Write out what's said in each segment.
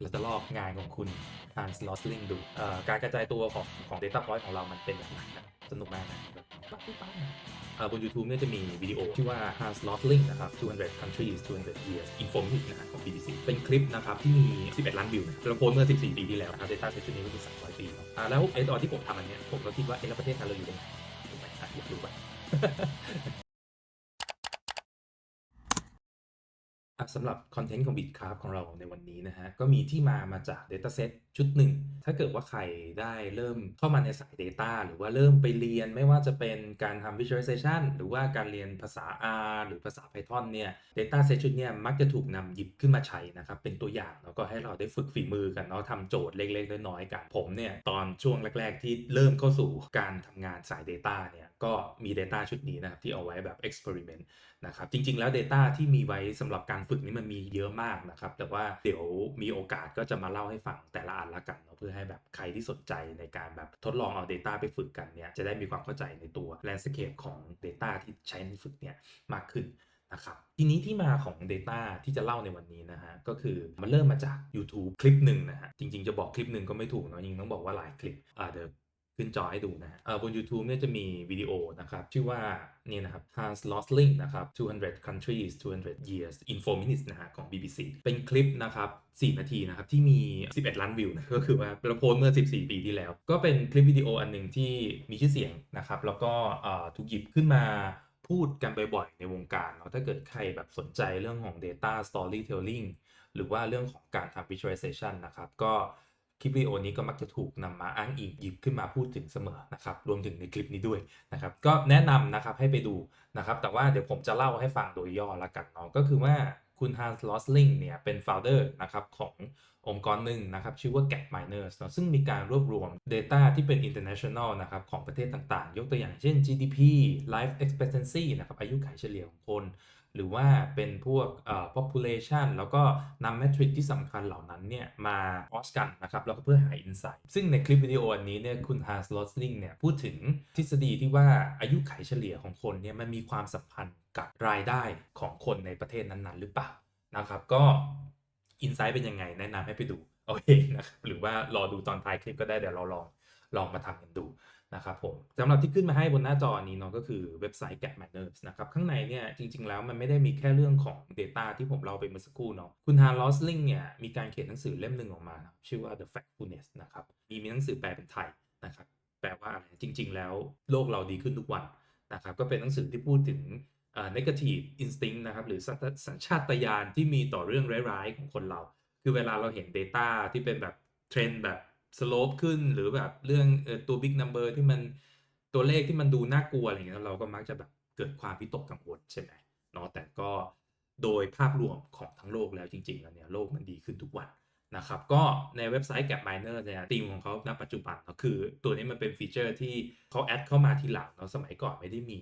เราจะลอกงานของคุณ Hans Rosling ดูการกระจายตัวของของ Data Point ของเรามันเป็นแบบไหนนะสนุกมากนะแบบปั๊บปั๊บปั๊บนะบน YouTube เนี่ยจะมีวิดีโอที่ว่า Hans Rosling นะครับ 200 countries 200 years informative นะของ BBC เป็นคลิปนะครับที่มี 11 ล้านวิวนะเราโพสเมื่อ 14 ปีที่แล้วนะครับ Data Set ชุดนี้ก็คือ300 ปีเนาะอ่าแล้วไอ้ตอนที่ผมทำอันเนี้ยผมก็คิดว่าเอ๊ะแล้วประเทศไทยเราอยู่ตรงไหนถูกไหมอยากรู้ป่ะ สำหรับคอนเทนต์ของ Bitcraft ของเราในวันนี้นะฮะ ก็มีที่มามาจาก Dataset ชุดหนึ่ง ถ้าเกิดว่าใครได้เริ่มเข้ามาในสาย Data หรือว่าเริ่มไปเรียนไม่ว่าจะเป็นการทำ Visualization หรือว่าการเรียนภาษา R หรือภาษา Python เนี่ย Dataset ชุดเนี้ยมักจะถูกนำหยิบขึ้นมาใช้นะครับ เป็นตัวอย่างแล้วก็ให้เราได้ฝึกฝีมือกันเนาะทำโจทย์เล็กๆน้อยๆกันผมเนี่ยตอนช่วงแรก ๆ ที่เริ่มเข้าสู่การทำงานสาย Data เนี่ย ก็มี Data ชุดนี้นะครับที่เอาไว้แบบ Experiment นะครับจริง ๆ แล้ว Data ที่มีไว้สำหรับการฝึกนี่มันมีเยอะมากนะครับ แต่ว่าเดี๋ยวมีโอกาสก็จะมาเล่าให้ฟังแต่ละอันละกันเนาะเพื่อให้แบบใครที่สนใจในการแบบทดลองเอา Data ไปฝึกกันเนี่ยจะได้มีความเข้าใจในตัว landscape ของ Data ที่ใช้ในฝึกเนี่ยมากขึ้นนะครับทีนี้ที่มาของ Data ที่จะเล่าในวันนี้นะฮะก็คือมันเริ่มมาจาก YouTube คลิปหนึ่งนะฮะจริงๆจะบอกคลิปหนึ่งก็ไม่ถูกเนาะจริงต้องบอกว่าหลายคลิปอ่าเดี๋ยว ขึ้นจอให้ดูนะเอ่อบน YouTube เนี่ยจะมีวิดีโอนะครับ ชื่อว่านี่นะครับ Hans Rosling นะครับ 200 countries 200 years in 4 minutes นะฮะของ BBC เป็นคลิปนะครับ 4 นาทีนะครับ ที่มี 11 ล้านวิวนะก็คือว่าเราโพสเมื่อ 14 ปีที่แล้ว ก็เป็นคลิปวิดีโออันหนึ่งที่มีชื่อเสียงนะครับ แล้วก็เอ่อถูกหยิบขึ้นมาพูดกันบ่อยๆในวงการเนาะถ้าเกิดใครแบบสนใจเรื่องของ data storytelling หรือว่าเรื่องของการทำ visualization นะครับ ก็ คลิปวิดีโอนี้ก็มักจะถูกนำมาอ้างอิงหยิบขึ้นมาพูดถึงเสมอนะครับรวมถึงในคลิปนี้ด้วยนะครับก็แนะนำนะครับให้ไปดูนะครับแต่ว่าเดี๋ยวผมจะเล่าให้ฟังโดยย่อละกันเนาะก็คือว่าคุณ Hans Rosling เนี่ยเป็น founder นะครับขององค์กรหนึ่งนะครับชื่อว่า Gap Miners เนาะซึ่งมีการรวบรวม Data ที่เป็น international นะครับของประเทศต่างๆ ยกตัวอย่างเช่น GDP Life Expectancy นะครับอายุขัยเฉลี่ยของคน หรือว่าเป็นพวกเอ่อ population แล้วก็นำ metric ที่สำคัญเหล่านั้นเนี่ยมาคอสกันนะครับแล้วก็เพื่อหา insight ซึ่งในคลิปวิดีโออันนี้เนี่ยคุณ Hans Rosling เนี่ยพูดถึงทฤษฎีที่ว่าอายุไขเฉลี่ยของคนเนี่ยมันมีความสัมพันธ์กับรายได้ของคนในประเทศนั้นๆ หรือเปล่านะครับก็ insight เป็นยังไงแนะนำให้ไปดูเอาเองนะครับหรือว่ารอดูตอนท้ายคลิปก็ได้เดี๋ยวเราลอง ลองมาทำกันดูนะครับผมสำหรับที่ขึ้นมาให้บนหน้าจอนี้เนาะก็คือเว็บไซต์ Gap Manners นะครับข้างในเนี่ยจริงๆแล้วมันไม่ได้มีแค่เรื่องของ Data ที่ผมเล่าไปเมื่อสักครู่เนาะคุณฮาร์ลอสลิงเนี่ยมีการเขียนหนังสือเล่มหนึ่งออกมาชื่อว่า The Factfulness นะครับมีมีหนังสือแปลเป็นไทยนะครับแปลว่าอะไรจริง ๆ แล้วโลกเราดีขึ้นทุกวันนะครับก็เป็นหนังสือที่พูดถึงเอ่อ negative instinct นะครับหรือสัญชาตญาณที่มีต่อเรื่องร้ายๆของคนเรา คือเวลาเราเห็น Data ที่เป็นแบบเทรนแบบ สโลปขึ้นหรือแบบเรื่องเออตัว Big Number ที่มันตัวเลขที่มันดูน่ากลัวอะไรเงี้ยเราก็มักจะแบบเกิดความวิตกกังวลใช่ไหมเนาะแต่ก็โดยภาพรวมของทั้งโลกแล้วจริง ๆ แล้วเนี่ยโลกมันดีขึ้นทุกวันนะครับ ก็ในเว็บไซต์ Gap Miner เนี่ยธีมของเขาณปัจจุบันเนาะคือตัวนี้มันเป็นฟีเจอร์ที่เขาแอดเข้ามาทีหลังเนาะสมัยก่อนไม่ได้มี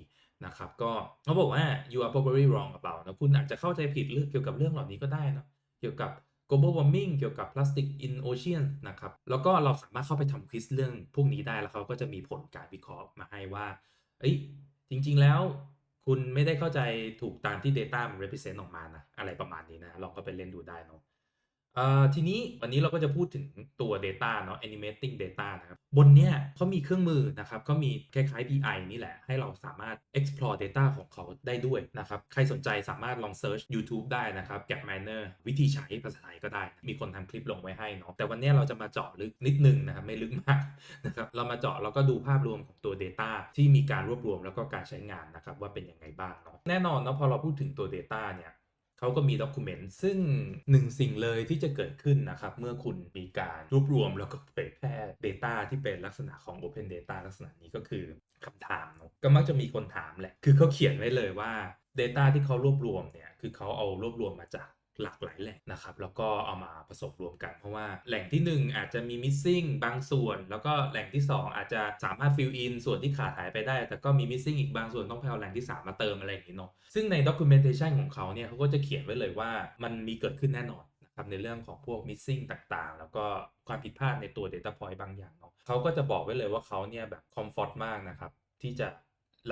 นะครับก็เขาบอกว่า you are probably wrong about นะคุณอาจจะเข้าใจผิดเรื่องเกี่ยวกับเรื่องเหล่านี้ก็ได้นะเกี่ยวกับ global warming เกี่ยวกับ plastic in ocean นะครับ แล้วก็เราสามารถเข้าไปทำควิสเรื่องพวกนี้ได้แล้วเขาก็จะมีผลการวิเคราะห์มาให้ว่า เอ้ย จริง ๆ แล้วคุณไม่ได้เข้าใจถูกตามที่ Data มัน represent ออกมานะ อะไรประมาณนี้นะ ลองก็ไปเล่นดูได้เนาะ อ่อทีนี้วันนี้เราก็จะพูดถึงตัว Data เนาะ Animating Data นะครับ บนเนี้ยเขามีเครื่องมือนะครับเขามีคล้ายๆ BI นี่แหละ ให้เราสามารถ explore data ของเขาได้ด้วยนะครับ ใครสนใจสามารถลอง search YouTube ได้นะครับ Gap Miner วิธีใช้ภาษาไทยก็ได้ มีคนทำคลิปลงไว้ให้เนาะ แต่วันเนี้ยเราจะมาเจาะลึกนิดนึงนะครับ ไม่ลึกมากนะครับ เรามาเจาะแล้วก็ดูภาพรวมของตัว Data ที่มีการรวบรวมแล้วก็การใช้งานนะครับว่าเป็นยังไงบ้างเนาะ แน่นอนเนาะพอเราพูดถึงตัว Data เนี่ย เขาก็มีด็อกิเมนต์ซึ่งหนึ่งสิ่งเลยที่จะเกิดขึ้นนะครับ เมื่อคุณมีการรวบรวมแล้วก็เผยแพร่ Data ที่เป็นลักษณะของ Open Data ลักษณะนี้ก็คือคำถามเนาะก็มักจะมีคนถามแหละ คือเขาเขียนไว้เลยว่า Data ที่เขารวบรวมเนี่ย คือเขาเอารวบรวมมาจาก หลากหลายแหล่งนะครับแล้วก็เอามาผสมรวมกัน เพราะว่าแหล่งที่ 1 อาจจะมี missing บางส่วน แล้วก็แหล่งที่ 2 อาจจะสามารถ fill in ส่วนที่ขาดหายไปได้ แต่ก็มี missing อีกบางส่วนต้องไปเอาแหล่งที่ 3 มาเติมอะไรอย่างนี้เนาะซึ่งใน documentation ของเขาเนี่ยเขาก็จะเขียนไว้เลยว่ามันมีเกิดขึ้นแน่นอนนะครับในเรื่องของพวก missing ต่างๆ แล้วก็ความผิดพลาดในตัว data point บางอย่างเนาะเขาก็จะบอกไว้เลยว่าเขาเนี่ยแบบ comfort มากนะครับ ที่จะ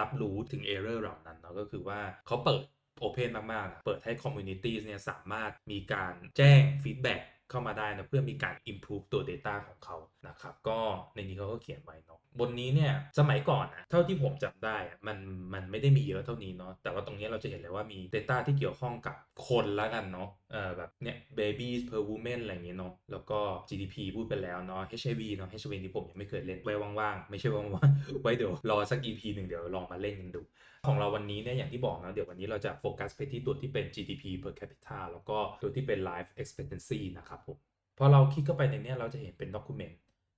รับรู้ถึง error เหล่านั้นเนาะก็คือว่าเขาเปิด โอเพนมากๆนะเปิดให้คอมมูนิตี้เนี่ยสามารถมีการแจ้งฟีดแบ็กเข้ามาได้นะเพื่อมีการ improve ตัว data ของเขานะครับก็ในนี้เขาก็เขียนไว้เนาะบนนี้เนี่ยสมัยก่อนนะเท่าที่ผมจำได้มันมันไม่ได้มีเยอะเท่านี้เนาะแต่ว่าตรงนี้เราจะเห็นเลยว่ามี data ที่เกี่ยวข้องกับคนละกันเนาะเออแบบเนี่ย babies per woman อะไรอย่างเงี้ยเนาะแล้วก็ GDP พูดไปแล้วเนาะ HIV เนาะ HIV นี่ผมยังไม่เคยเล่นไว้ว่างๆ ไม่ใช่ว่างๆไว้เดี๋ยวรอสัก EP หนึ่งเดี๋ยวลองมาเล่นกันดู ของเราวันนี้เนี่ยอย่างที่บอกนะเดี๋ยววันนี้เราจะโฟกัสไปที่ตัวที่เป็น GDP per capita แล้วก็ตัวที่เป็น life expectancy นะครับผมพอเราคลิกเข้าไปในนี้เราจะเห็นเป็น document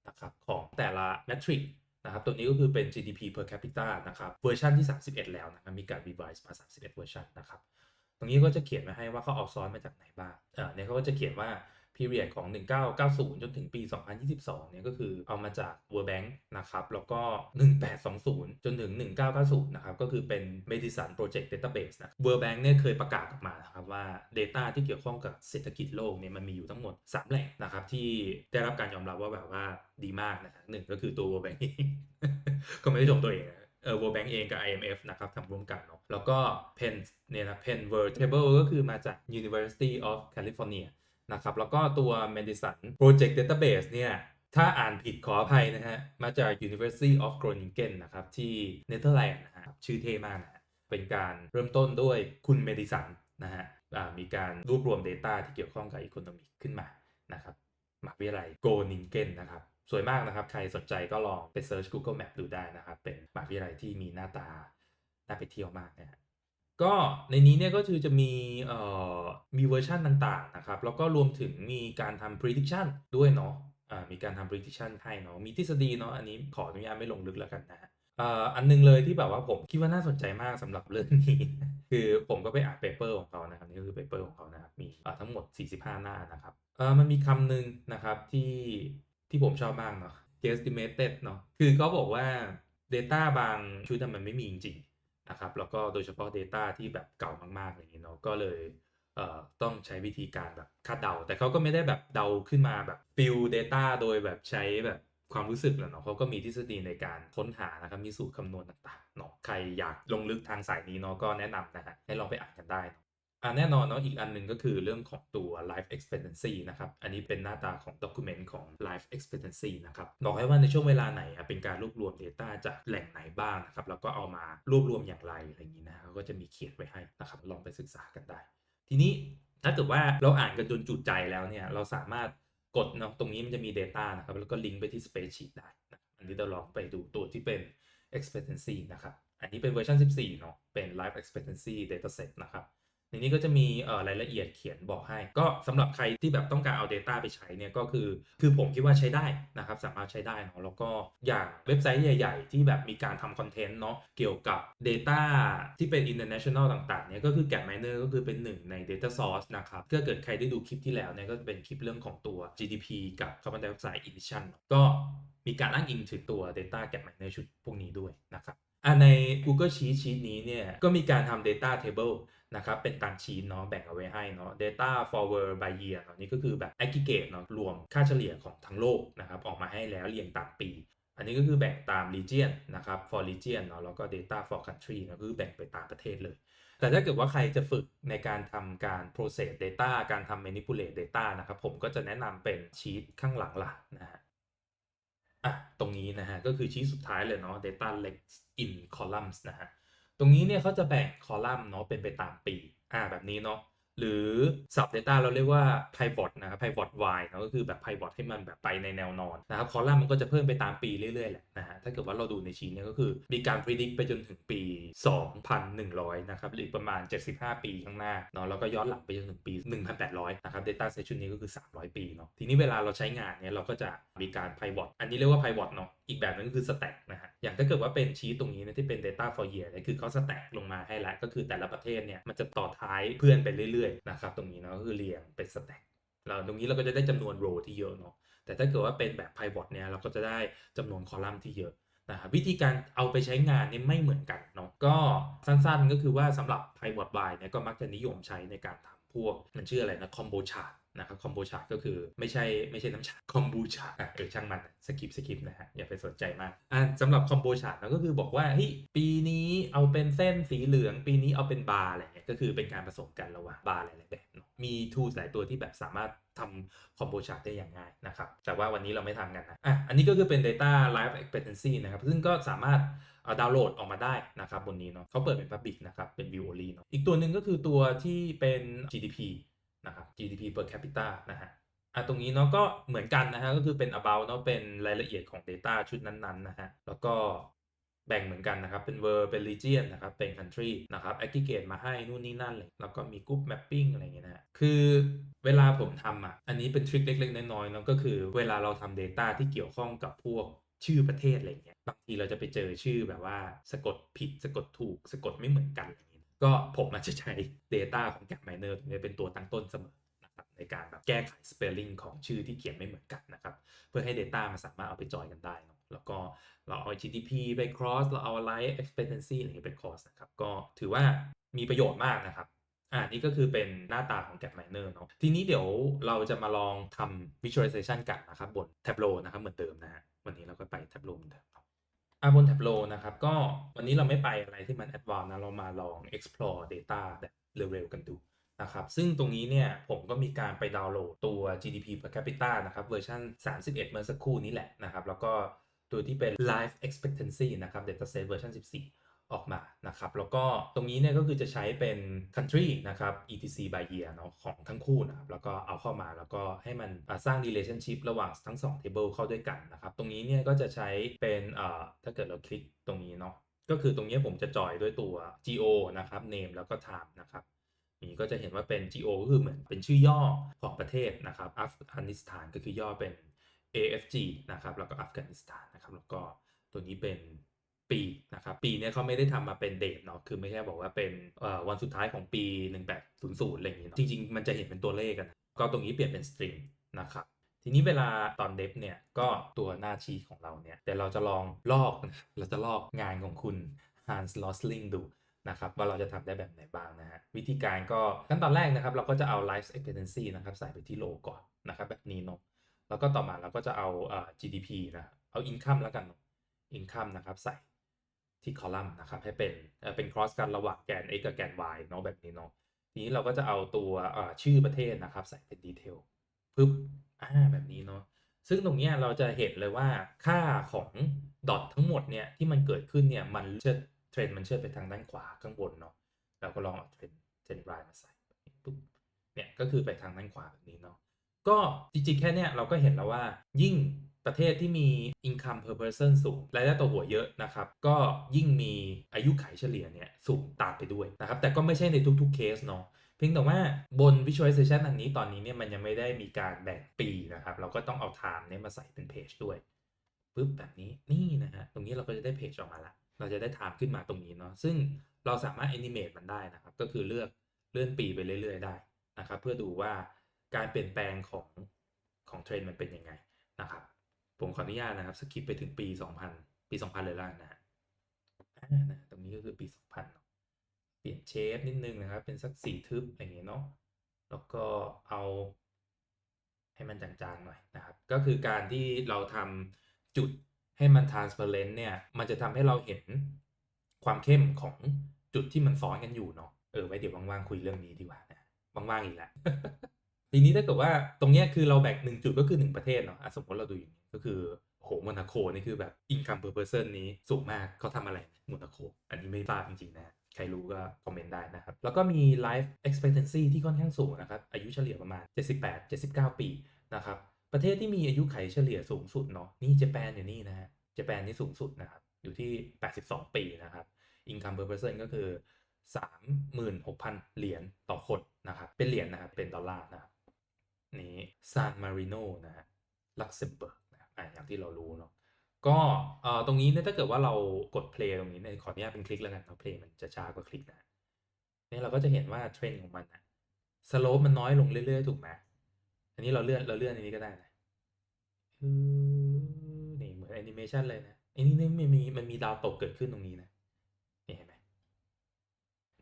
นะครับของแต่ละ metric นะครับตัวนี้ก็คือเป็น GDP per capita นะครับเวอร์ชันที่ 31 แล้วนะครับมีการ revise มา 31 เวอร์ชันนะครับตรงนี้ก็จะเขียนมาให้ว่าเขาเอาซ้อนมาจากไหนบ้างเออเนี่ยเขาก็จะเขียนว่า period ของ 1990 จนถึงปี 2022 เนี่ยก็คือเอามาจาก World Bank นะครับ แล้วก็ 1820 จนถึง 1990 นะครับ ก็คือเป็น Medicine Project Database นะ World Bank เนี่ยเคยประกาศออกมานะครับว่า Data ที่เกี่ยวข้องกับเศรษฐกิจโลกเนี่ยมันมีอยู่ทั้งหมด 3 แหล่งนะครับที่ได้รับการยอมรับว่าแบบว่าดีมากนะหนึ่งก็คือตัว World Bank ก็ไม่ได้ชมตัวเองนะเออ World Bank เองกับ IMF นะครับทำร่วมกันเนาะแล้วก็ Penn เนี่ยนะ Penn World Table ก็คือมาจาก University of California นะครับแล้วก็ตัว Medicine Project Database เนี่ยถ้าอ่านผิดขออภัยนะฮะ มาจาก University of Groningen นะครับที่เนเธอร์แลนด์นะฮะชื่อเท่มากนะฮะเป็นการเริ่มต้นด้วยคุณเมดิสันนะฮะมีการรวบรวม Data ที่เกี่ยวข้องกับ Economic ขึ้นมานะครับมหาวิทยาลัยโกนิงเกนนะครับ สวยมากนะครับ ใครสนใจก็ลองไปเซิร์ช Google Map ดูได้นะครับ เป็นมหาวิทยาลัยที่มีหน้าตา น่าไปเที่ยวมากนะฮะ ก็ในนี้เนี่ยก็คือจะมีเอ่อมีเวอร์ชันต่างๆนะครับ แล้วก็รวมถึงมีการทำ prediction ด้วยเนาะอ่ามีการทำ prediction ให้เนาะมีทฤษฎีเนาะอันนี้ขออนุญาตไม่ลงลึกแล้วกันนะอันหนึงเลยที่แบบว่าผมคิดว่าน่าสนใจมากสำหรับเรื่องนี้ คือผมก็ไปอ่านเปเปอร์ของเขานะครับนี่คือเปเปอร์ของเขานะครับมีทั้งหมด 45 หน้านะครับมันมีคำหนึ่งนะครับที่ที่ผมชอบมากเนาะ guesstimated เนาะคือเขาบอกว่า Data บางชุดมันไม่มีจริง นะครับแล้วก็โดยเฉพาะ Data ที่แบบเก่ามากๆอย่างนี้เนาะก็เลยเอ่อต้องใช้วิธีการแบบคาดเดา แต่เขาก็ไม่ได้แบบเดาขึ้นมาแบบฟิล data โดยแบบใช้แบบความรู้สึกแหละเนาะเขาก็มีทฤษฎีในการค้นหานะครับมีสูตรคำนวณต่างๆเนาะใครอยากลงลึกทางสายนี้เนาะก็แนะนำนะฮะให้ลองไปอ่านกันได้เนาะ อ่าแน่นอนเนาะอีกอันหนึ่งก็คือเรื่องของตัว life expectancy นะครับ อันนี้เป็นหน้าตาของ document ของ life expectancy นะครับบอกให้ว่าในช่วงเวลาไหนอะเป็นการรวบรวม Data จากแหล่งไหนบ้างนะครับ แล้วก็เอามารวบรวมอย่างไรอะไรอย่างนี้นะก็จะมีเขียนไว้ให้นะครับ ลองไปศึกษากันได้ ทีนี้ถ้าเกิดว่าเราอ่านกันจนจุใจแล้วเนี่ย เราสามารถกดเนาะตรงนี้มันจะมี Data นะครับ แล้วก็ลิงก์ไปที่ Spreadsheet ได้นะอันนี้เราลองไปดูตัวที่เป็น expectancy นะครับ อันนี้เป็นเวอร์ชัน14 เนาะเป็น life expectancy dataset นะครับ ในนี้ก็จะมีเอ่อรายละเอียดเขียนบอกให้ ก็สำหรับใครที่แบบต้องการเอา Data ไปใช้เนี่ยก็คือ คือผมคิดว่าใช้ได้นะครับ สามารถใช้ได้เนาะแล้วก็อย่างเว็บไซต์ใหญ่ ๆ ที่แบบมีการทำคอนเทนต์เนาะเกี่ยวกับ Data ที่เป็น international ต่างๆเนี่ยก็คือ Gap Miner ก็คือเป็นหนึ่งใน Data Source นะครับถ้าเกิดใครได้ดูคลิปที่แล้วเนี่ยก็จะเป็นคลิปเรื่องของตัว GDP กับ Carbon Dioxide Emission ก็มีการอ้างอิงถึงตัว Data Gap Miner ชุดพวกนี้ด้วยนะครับอะใน Google Sheet ชีตนี้เนี่ยก็มีการทำ Data Table นะครับเป็นตามชีตเนาะแบ่งเอาไว้ให้เนาะ data forward by year เนาะนี่ก็คือแบบ aggregate เนาะรวมค่าเฉลี่ยของทั้งโลกนะครับออกมาให้แล้วเรียงตามปี อันนี้ก็คือแบ่งตาม region นะครับ for region เนาะแล้วก็ data for country เนาะคือแบ่งไปตามประเทศเลย แต่ถ้าเกิดว่าใครจะฝึกในการทำการ process data การทำ manipulate data นะครับผมก็จะแนะนำเป็นชีตข้างหลังหลักนะฮะอะตรงนี้นะฮะก็คือชีตสุดท้ายเลยเนาะ data legs in columns นะฮะ ตรงนี้เนี่ยเขาจะแบ่งคอลัมน์เนาะเป็นไปตามปี อ่าแบบนี้เนาะหรือสับ Data เราเรียกว่า pivot นะครับ pivot y เนาะก็คือแบบ pivot ให้มันแบบไปในแนวนอนนะครับคอลัมน์มันก็จะเพิ่มไปตามปีเรื่อยๆแหละนะฮะถ้าเกิดว่าเราดูในชีทเนี่ยก็คือ มีการ predict ไปจนถึงปี 2100 นะครับหรือประมาณ 75 ปีข้างหน้าเนาะแล้วก็ย้อนหลังไปจนถึงปี 1800 นะครับ Data set ชุดนี้ก็คือ 300 ปีเนาะทีนี้เวลาเราใช้งานเนี่ยเราก็จะมีการ pivot อันนี้เรียกว่า pivot เนาะอีกแบบนึงก็คือ stack อย่างถ้าเกิดว่าเป็นชีตตรงนี้นะที่เป็น data for year เนี่ยคือเขา stack ลงมาให้แล้วก็คือแต่ละประเทศเนี่ยมันจะต่อท้ายเพื่อนไปเรื่อยๆนะครับตรงนี้เนาะก็คือเรียงเป็น stack เราตรงนี้เราก็จะได้จำนวน row ที่เยอะเนาะแต่ถ้าเกิดว่าเป็นแบบ pivot เนี่ยเราก็จะได้จำนวนคอลัมน์ที่เยอะนะครับวิธีการเอาไปใช้งานนี่ไม่เหมือนกันเนาะก็สั้นๆ ก็คือว่าสำหรับ pivot by เนี่ยก็มักจะนิยมใช้ในการทำพวกมันชื่ออะไรนะ combo chart นะครับคอมโบชาก็คือไม่ใช่ไม่ใช่น้ำชาคอมบูชาอะเออช่างมันสกิปสกิปนะฮะอย่าไปสนใจมากอะสำหรับคอมโบชาก็คือบอกว่าเฮ้ยปีนี้เอาเป็นเส้นสีเหลือง ปีนี้เอาเป็นบาร์อะไรเงี้ยก็คือเป็นการผสมกันระหว่างบาร์หลายๆแบบเนอะมีทูสหลายตัวที่แบบสามารถทำคอมโบชาได้อย่างง่ายนะครับ แต่ว่าวันนี้เราไม่ทำกันนะ อะ อันนี้ก็คือเป็น Data Life Expectancy นะครับ ซึ่งก็สามารถดาวน์โหลดออกมาได้นะครับบนนี้เนาะเขาเปิดเป็น Public นะครับ เป็น View only เนาะ อีกตัวหนึ่งก็คือตัวที่เป็น GDP นะครับ GDP per capita นะฮะอะตรงนี้เนาะก็เหมือนกันนะฮะก็คือเป็น about เนาะเป็นรายละเอียดของ Data ชุดนั้นๆนะฮะแล้วก็แบ่งเหมือนกันนะครับ เป็น World เป็น Region นะครับ เป็น Country นะครับ Aggregate มาให้นู่นนี่นั่นเลย แล้วก็มี Group Mapping อะไรอย่างเงี้ยนะฮะคือเวลาผมทำอะ อันนี้เป็นทริคเล็กๆ น้อยๆเนาะก็คือเวลาเราทำ Data ที่เกี่ยวข้องกับพวกชื่อประเทศอะไรเงี้ย บางทีเราจะไปเจอชื่อแบบว่าสะกดผิดสะกดถูกสะกดไม่เหมือนกันอะไรเงี้ย ก็ผมอาจจะใช้ Data ของ Gap Miner ตรงนี้เป็นตัวตั้งต้นเสมอนะครับในการแบบแก้ไข spelling ของชื่อที่เขียนไม่เหมือนกันนะครับ เพื่อให้ Data มันสามารถเอาไปจอยกันได้เนะแล้วก็เราเอา GDP ไป cross เราเอา life expectancy อะไรอย่างเงี้ยไป cross นะครับ ก็ถือว่ามีประโยชน์มากนะครับ อ่านี่ก็คือเป็นหน้าตาของ Gap Miner เนาะ ทีนี้เดี๋ยวเราจะมาลองทำ visualization กันนะครับ บน Tableau นะครับ เหมือนเดิมนะฮะ วันนี้เราก็ไป Tableau เหมือนเดิม อ่าบน Tableau นะครับ ก็วันนี้เราไม่ไปอะไรที่มันแอดวานนะ เรามาลอง explore data แบบเร็วๆกันดูนะครับ ซึ่งตรงนี้เนี่ยผมก็มีการไปดาวน์โหลดตัว GDP per capita นะครับเวอร์ชัน31 เมื่อสักครู่นี้แหละนะครับ แล้วก็ตัวที่เป็น life expectancy นะครับ dataset เวอร์ชัน14 ออกมานะครับ แล้วก็ตรงนี้เนี่ยก็คือจะใช้เป็น country นะครับ etc by year เนาะของทั้งคู่นะครับ แล้วก็เอาเข้ามาแล้วก็ให้มันสร้าง relationship ระหว่างทั้ง 2 table เข้าด้วยกันนะครับ ตรงนี้เนี่ยก็จะใช้เป็นเอ่อถ้าเกิดเราคลิกตรงนี้เนาะก็คือตรงนี้ผมจะจอยด้วยตัว geo นะครับ name แล้วก็ time นะครับนี้ก็จะเห็นว่าเป็น GO ก็คือเหมือนเป็นชื่อย่อของประเทศนะครับ อัฟกานิสถานก็คือย่อเป็น AFG นะครับ แล้วก็อัฟกานิสถานนะครับ แล้วก็ตัวนี้เป็น ปีนะครับปีนี้เขาไม่ได้ทำมาเป็นเดทเนาะคือไม่ใช่บอกว่าเป็นวันสุดท้ายของปี 1800อะไรอย่างงี้เนาะจริงๆ มันจะเห็นเป็นตัวเลขกัน ก็ตรงนี้เปลี่ยนเป็นสตริงนะครับทีนี้เวลาตอนเดฟเนี่ยก็ตัวหน้าชีของเราเนี่ยเดี๋ยวเราจะลองลอกเราจะลอกงานของคุณ Hans Losling ดูนะครับว่าเราจะทำได้แบบไหนบ้างนะฮะวิธีการก็ขั้นตอนแรกนะครับ เราก็จะเอา life expectancy นะครับใส่ไปที่โลก่อนนะครับแบบนี้เนาะแล้วก็ต่อมาเราก็จะเอา GDP นะเอา income แล้วกัน income นะครับใส่ ที่คอลัมน์นะครับให้เป็นเป็น cross กันระหว่างแกน x กับแกน y เนาะแบบนี้เนาะทีนี้เราก็จะเอาตัวชื่อประเทศนะครับใส่เป็นดีเทลปึ๊บอ่าแบบนี้เนาะซึ่งตรงนี้เราจะเห็นเลยว่าค่าของดอททั้งหมดเนี่ยที่มันเกิดขึ้นเนี่ยมันจะเทรนด์มันเชิดไปทางด้านขวาข้างบนเนาะเราก็ลองเอาเทรนด์เทรนด์รายมาใส่ปุ๊บเนี่ยก็คือไปทางด้านขวาแบบนี้เนาะก็จริงๆแค่เนี้ยเราก็เห็นแล้วว่ายิ่ง ประเทศที่มี income per person สูงรายได้ต่อหัวเยอะนะครับ ก็ยิ่งมีอายุขัยเฉลี่ยเนี่ยสูงตามไปด้วยนะครับ แต่ก็ไม่ใช่ในทุกๆเคสเนาะเพียงแต่ว่าบน visualization อันนี้ตอนนี้เนี่ยมันยังไม่ได้มีการแบ่งปีนะครับ เราก็ต้องเอา time เนี่ยมาใส่เป็นเพจด้วยปุ๊บแบบนี้นี่นะฮะตรงนี้เราก็จะได้เพจออกมาละเราจะได้ถามขึ้นมาตรงนี้เนาะซึ่งเราสามารถ animate มันได้นะครับ ก็คือเลือกเลื่อนปีไปเรื่อย ๆ ได้นะครับ เพื่อดูว่าการเปลี่ยนแปลงของของเทรนด์มันเป็นยังไงนะครับ ผมขออนุญาตนะครับสกิปไปถึงปี 2000 ปี 2000 เลยล่ะนะฮะนะตรงนี้ก็คือปี 2000เนเปลี่ยนเชฟนิดนึงนะครับ เป็นสักสีทึบอย่างเงี้ยเนาะแล้วก็เอาให้มันจางๆหน่อยนะครับ ก็คือการที่เราทำจุดให้มัน transparent เนี่ย มันจะทำให้เราเห็นความเข้มของจุดที่มันซ้อนกันอยู่เนาะเออไว้เดี๋ยวว่างๆคุยเรื่องนี้ดีกว่านะว่างๆอีกแล้ว ทีนี้ถ้าเกิดว่าตรงเนี้ยคือเราแบ่งหนึ่งจุดก็คือหนึ่งประเทศเนาะสมมติเราดูอย่างนี้ก็คือโหโมนาโคนี่คือแบบ income per person นี้สูงมากเขาทำอะไรโมนาโค อันนี้ไม่ทราบจริงๆนะใครรู้ก็คอมเมนต์ได้นะครับ แล้วก็มี life expectancy ที่ค่อนข้างสูงนะครับ อายุเฉลี่ยประมาณ 78-79 ปีนะครับ ประเทศที่มีอายุไขเฉลี่ยสูงสุดเนาะนี่เจแปนอยู่นี่นะฮะเจแปนนี่สูงสุดนะครับ อยู่ที่ 82 ปีนะครับ income per person ก็คือ 36,000 เหรียญต่อคนนะครับ เป็นเหรียญนะครับ เป็นดอลลาร์นะครับ นี้ซานมาริโนนะฮะลักเซมเบิร์กนะครับอะอย่างที่เรารู้เนาะก็เอ่อตรงนี้เนี่ยถ้าเกิดว่าเรากด play ตรงนี้เนี่ยขออนุญาตเป็นคลิกแล้วกันเนาะ play มันจะช้ากว่าคลิกนะเนี่ยเราก็จะเห็นว่าเทรนด์ของมันอะสโลปมันน้อยลงเรื่อยๆถูกไหมอันนี้เราเลื่อนเราเลื่อนอันนี้ก็ได้นะนี่เหมือนแอนิเมชันเลยนะอันนี้นี่มันมีมันมีดาวตกเกิดขึ้นตรงนี้นะนี่เห็นไหม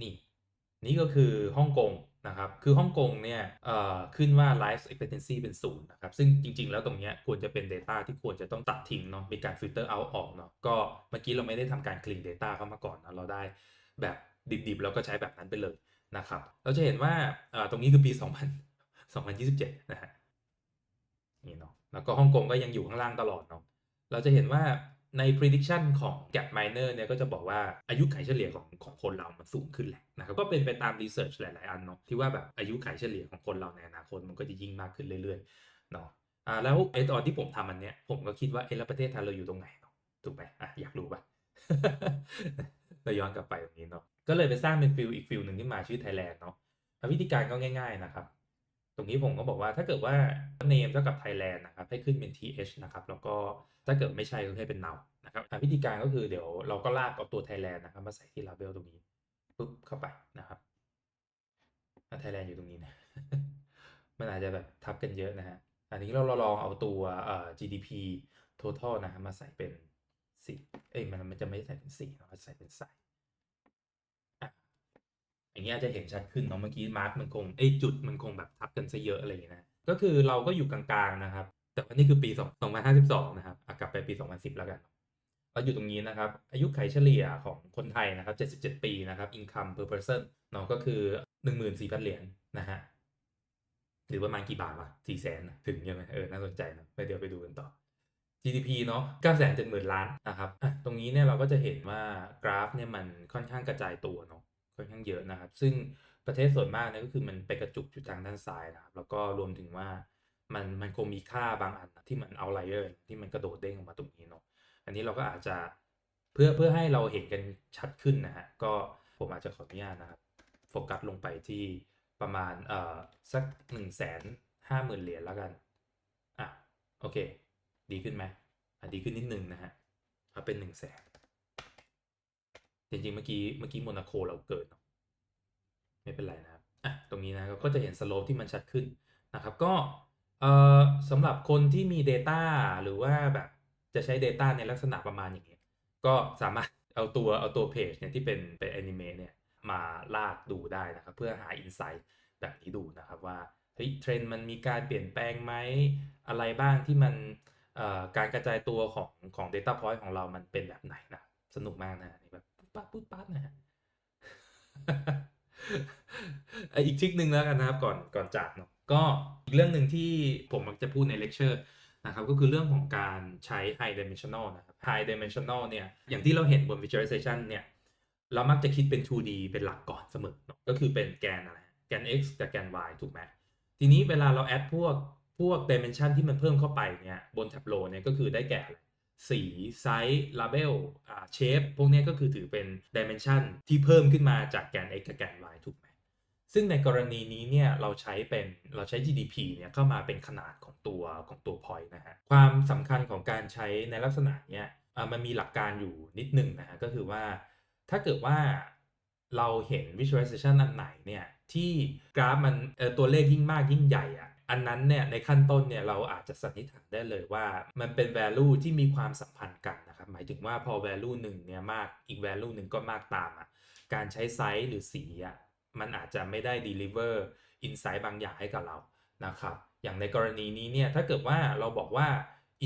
นี่นี่ก็คือฮ่องกง นะครับ คือฮ่องกงเนี่ยขึ้นว่า life expectancy เป็นศูนย์นะครับ ซึ่งจริง ๆ แล้วตรงเนี้ยควรจะเป็น Data ที่ควรจะต้องตัดทิ้งเนาะ มีการ filter out ออกเนาะ ก็เมื่อกี้เราไม่ได้ทำการ clean data เข้ามาก่อนนะเราได้แบบดิบๆ แล้วก็ใช้แบบนั้นไปเลยนะครับ เราจะเห็นว่าตรงนี้คือปี 2000 2027 นะฮะ นี่เนาะ แล้วก็ฮ่องกงก็ยังอยู่ข้างล่างตลอดเนาะ เราจะเห็นว่า ใน prediction ของ gap miner เนี่ยก็จะบอกว่าอายุไขเฉลี่ยของของคนเรามันสูงขึ้นแหละนะครับก็เป็นไปตาม research หลาย ๆ อันเนาะที่ว่าแบบอายุไขเฉลี่ยของคนเราในอนาคตมันก็จะยิ่งมากขึ้นเรื่อย ๆ เนาะอ่าแล้วไอตอนที่ผมทำอันเนี้ยผมก็คิดว่าเอ๊ะแล้วประเทศไทยเราอยู่ตรงไหนเนาะถูกไหมอะอยากรู้ปะเราย้อนกลับไปตรงนี้เนาะก็เลยไปสร้างเป็นฟิลอีกฟิลหนึ่งขึ้นมาชื่อไทยแลนด์เนาะวิธีการก็ง่าย ๆ นะครับ ตรงนี้ผมก็บอกว่าถ้าเกิดว่า name เท่ากับ Thailand นะครับให้ขึ้นเป็น th นะครับแล้วก็ถ้าเกิดไม่ใช่ก็ให้เป็น now นะครับวิธีการก็คือเดี๋ยวเราก็ลากเอาตัว Thailand นะครับมาใส่ที่ label ตรงนี้ปุ๊บเข้าไปนะครับไทยแลนด์อยู่ตรงนี้นะมันอาจจะแบบทับกันเยอะนะฮะอันนี้เราลองเอาตัวเอ่อ GDP total นะมาใส่เป็นสี่เอ้ยมันมันจะไม่ใส่เป็นสี่เราใส่เป็นสายอะ อย่างเงี้ยจะเห็นชัดขึ้นเนาะเมื่อกี้มาร์กมันคงเอ้จุดมันคงแบบทับกันซะเยอะอะไรอย่างเงี้ยนะก็คือเราก็อยู่กลางๆนะครับ แต่ว่านี่คือปี2052นะครับอะกลับไปปี 2010 แล้วกันเราอยู่ตรงนี้นะครับ อายุไขเฉลี่ยของคนไทยนะครับ 77 ปีนะครับ income per person เนาะก็คือ 14,000 เหรียญนะฮะหรือประมาณกี่บาทวะ4แสนถึงใช่ไหมเออน่าสนใจนะไปเดี๋ยวไปดูกันต่อ GDP เนาะ9 7 0 0 0 0 ล้านนะครับ ตรงนี้เนี่ยเราก็จะเห็นว่ากราฟเนี่ยมันค่อนข้างกระจายตัวเนาะ ค่อนข้างเยอะนะครับ ซึ่งประเทศส่วนมากเนี่ยก็คือมันไปกระจุกอยู่ทางด้านซ้ายนะครับ แล้วก็รวมถึงว่ามันมันคงมีค่าบางอันที่มันเอาไลเออร์ที่มันกระโดดเด้งออกมาตรงนี้เนาะอันนี้เราก็อาจจะเพื่อเพื่อให้เราเห็นกันชัดขึ้นนะฮะก็ผมอาจจะขออนุญาตนะครับโฟกัสลงไปที่ประมาณเอ่อสักหนึ่งแสนห้าหมื่นเหรียญแล้วกันอะโอเค ดีขึ้นไหมอะดีขึ้นนิดนึงนะฮะเอาเป็นหนึ่งแสน จริงๆเมื่อกี้เมื่อกี้โมนาโคเราเกิดเนอะไม่เป็นไรนะครับอะตรงนี้นะก็จะเห็นสโลปที่มันชัดขึ้นนะครับก็สำหรับคนที่มี Data หรือว่าแบบจะใช้ Data ในลักษณะประมาณอย่างนี้ก็สามารถเอาตัวเอาตัวเพจเนี่ยที่เป็นเป็นแอนิเมะเนี่ยมาลากดูได้นะครับเพื่อหาอินไซต์แบบนี้ดูนะครับว่าเฮ้ยเทรนด์มันมีการเปลี่ยนแปลงไหมอะไรบ้างที่มันการกระจายตัวของของ Data Point ของเรามันเป็นแบบไหนนะสนุกมากนะนี่แบบ ปั๊บปุ๊บปั๊บนะฮะอีกทริคหนึ่งแล้วกันนะครับก่อนก่อนจากเนาะก็อีกเรื่องหนึ่งที่ผมมักจะพูดในเลคเชอร์นะครับก็คือเรื่องของการใช้ high dimensional นะครับ high dimensional เนี่ยอย่างที่เราเห็นบน visualization เนี่ยเรามักจะคิดเป็น 2D เป็นหลักก่อนเสมอเนอะก็คือเป็นแกนอะไรแกน x กับแกน y ถูกไหมทีนี้เวลาเราแอดพวกพวก dimension ที่มันเพิ่มเข้าไปเนี่ยบน tableau เนี่ยก็คือได้แก่ สีไซส์ลาเบลอ่าเชฟพวกนี้ก็คือถือเป็นดิเมนชันที่เพิ่มขึ้นมาจากแกน x กับแกน y ถูกไหมซึ่งในกรณีนี้เนี่ยเราใช้เป็นเราใช้ GDP เนี่ยเข้ามาเป็นขนาดของตัวของตัว point นะฮะความสำคัญของการใช้ในลักษณะเนี้ยมันมีหลักการอยู่นิดหนึ่งนะฮะก็คือว่าถ้าเกิดว่าเราเห็น visualization อันไหนเนี่ยที่กราฟมันตัวเลขยิ่งมากยิ่งใหญ่อะ อันนั้นเนี่ยในขั้นต้นเนี่ยเราอาจจะสันนิษฐานได้เลยว่า มันเป็น value ที่มีความสัมพันธ์กันนะครับ หมายถึงว่าพอ value หนึ่งเนี่ยมากอีก value หนึ่งก็มากตามอะการใช้ไซส์หรือสีอะมันอาจจะไม่ได้ deliver insight บางอย่างให้กับเรานะครับอย่างในกรณีนี้เนี่ยถ้าเกิดว่าเราบอกว่า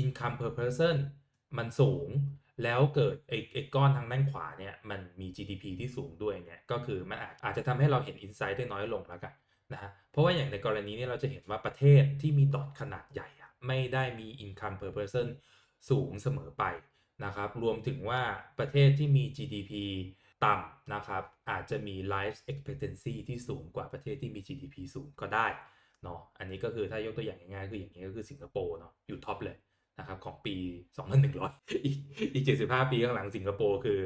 income per person มันสูง แล้วเกิดไอ้ไอ้ก้อนทางด้านขวาเนี่ยมันมี GDP ที่สูงด้วยเนี่ยก็คือมันอาจอาจจะทำให้เราเห็น insight ได้น้อยลงแล้วกัน นะเพราะว่าอย่างในกรณีนี้เราจะเห็นว่าประเทศที่มีดอทขนาดใหญ่อะไม่ได้มี income per person สูงเสมอไปนะครับรวมถึงว่าประเทศที่มี GDP ต่ำนะครับอาจจะมี life expectancy ที่สูงกว่าประเทศที่มี GDP สูงก็ได้เนาะอันนี้ก็คือถ้ายกตัวอย่างง่ายๆคืออย่างนี้ก็คือสิงคโปร์เนาะอยู่ท็อปเลยนะครับของปี 2100 อีกอีก 75 ปีข้างหลังสิงคโปร์คือ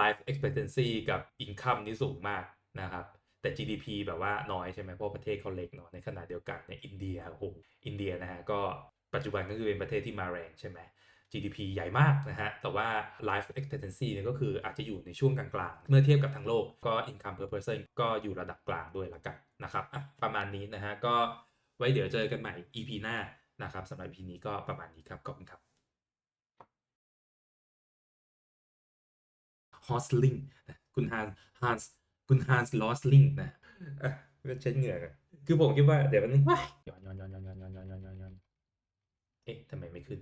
life expectancy กับ income นี่สูงมากนะครับ แต่ GDP แบบว่าน้อยใช่ไหมเพราะประเทศเขาเล็กเนาะในขณะเดียวกันเนี่ยอินเดียโอ้โหอินเดียนะฮะก็ปัจจุบันก็คือเป็นประเทศที่มาแรงใช่ไหม GDP ใหญ่มากนะฮะ แต่ว่า life expectancy เนี่ยก็คืออาจจะอยู่ในช่วงกลางๆ เมื่อเทียบกับทั้งโลกก็ income per person ก็อยู่ระดับกลางด้วยละกันนะครับอะประมาณนี้นะฮะ ก็ไว้เดี๋ยวเจอกันใหม่ EP หน้านะครับสำหรับ EP นี้ก็ประมาณนี้ครับ ขอบคุณครับ Hostling คุณฮันฮันส์ คุณฮันส์ลอสลิงนะอะเป็นเช็ดเหงื่อก่อนคือผมคิดว่าเดี๋ยวมันนึงว้ายย้อนย้อนย้อนย้อนย้อนย้อนย้อนย้อนย้อนย้อนเอ๊ะทำไมไม่ขึ้น